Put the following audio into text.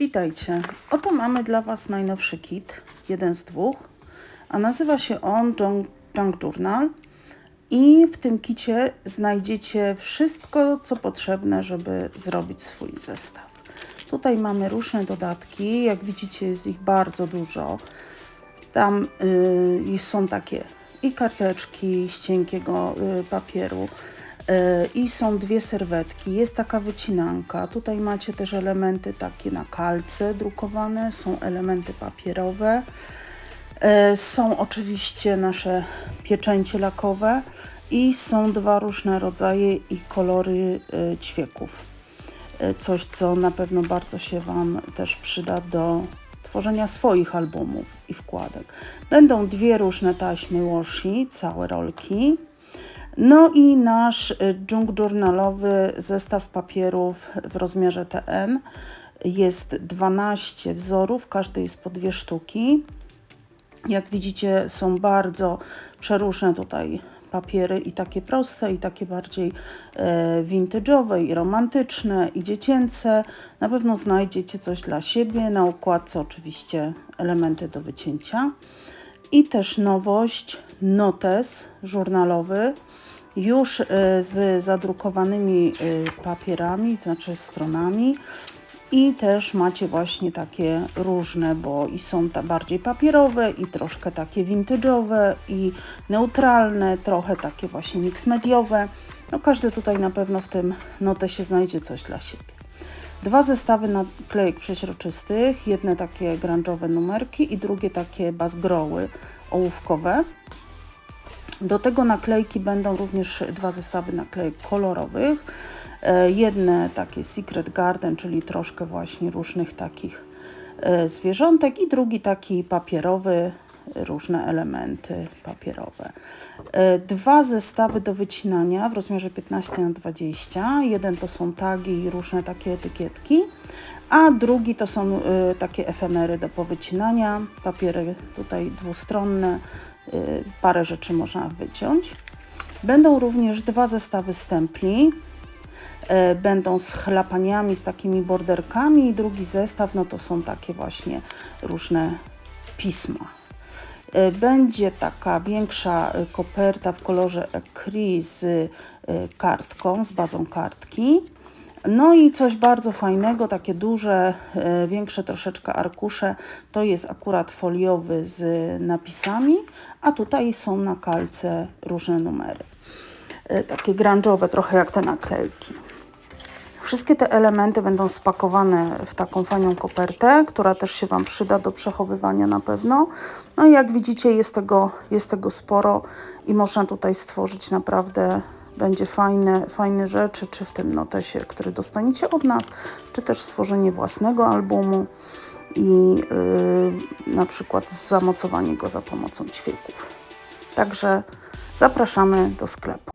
Witajcie. Oto mamy dla Was najnowszy kit, jeden z dwóch, a nazywa się on Junk, Journal. I w tym kicie znajdziecie wszystko, co potrzebne, żeby zrobić swój zestaw. Tutaj mamy różne dodatki, jak widzicie jest ich bardzo dużo. Tam y, są takie i karteczki z cienkiego y, papieru, i są dwie serwetki, jest taka wycinanka. Tutaj macie też elementy takie na kalce drukowane, są elementy papierowe. E, Są oczywiście nasze pieczęcie lakowe i są dwa różne rodzaje i kolory e, ćwieków. E, Coś, co na pewno bardzo się Wam też przyda do tworzenia swoich albumów i wkładek. Będą dwie różne taśmy washi, całe rolki. No i nasz y, dżung journalowy zestaw papierów w rozmiarze TN. Jest 12 wzorów, każdy jest po dwie sztuki. Jak widzicie, są bardzo przeróżne tutaj papiery i takie proste, i takie bardziej e, vintage'owe, i romantyczne, i dziecięce. Na pewno znajdziecie coś dla siebie. Na układce oczywiście elementy do wycięcia. I też nowość, notes żurnalowy, już e, z zadrukowanymi e, papierami, znaczy stronami. I też macie właśnie takie różne, bo i są ta bardziej papierowe, i troszkę takie vintage'owe, i neutralne, trochę takie właśnie mix mediowe. No każdy tutaj na pewno w tym notesie znajdzie coś dla siebie. Dwa zestawy naklejek przeźroczystych, jedne takie grunge'owe numerki i drugie takie bazgroły ołówkowe. Do tego naklejki będą również dwa zestawy naklejek kolorowych. E, Jedne takie Secret Garden, czyli troszkę właśnie różnych takich e, zwierzątek i drugi taki papierowy, różne elementy papierowe. E, Dwa zestawy do wycinania w rozmiarze 15 na 20 Jeden to są tagi i różne takie etykietki, a drugi to są e, takie efemery do powycinania, papiery tutaj dwustronne, e, parę rzeczy można wyciąć. Będą również dwa zestawy stempli, będą z chlapaniami, z takimi borderkami i drugi zestaw, no to są takie właśnie różne pisma. E, Będzie taka większa e, koperta w kolorze ecru z e, kartką, z bazą kartki. No i coś bardzo fajnego, takie duże, większe troszeczkę arkusze, to jest akurat foliowy z napisami, a tutaj są na kalce różne numery. Takie grunge'owe, trochę jak te naklejki. Wszystkie te elementy będą spakowane w taką fajną kopertę, która też się Wam przyda do przechowywania na pewno. No i jak widzicie jest tego, jest tego sporo i można tutaj stworzyć naprawdę będzie fajne, fajne rzeczy, czy w tym notesie, który dostaniecie od nas, czy też stworzenie własnego albumu i yy, na przykład zamocowanie go za pomocą ćwieków. Także zapraszamy do sklepu.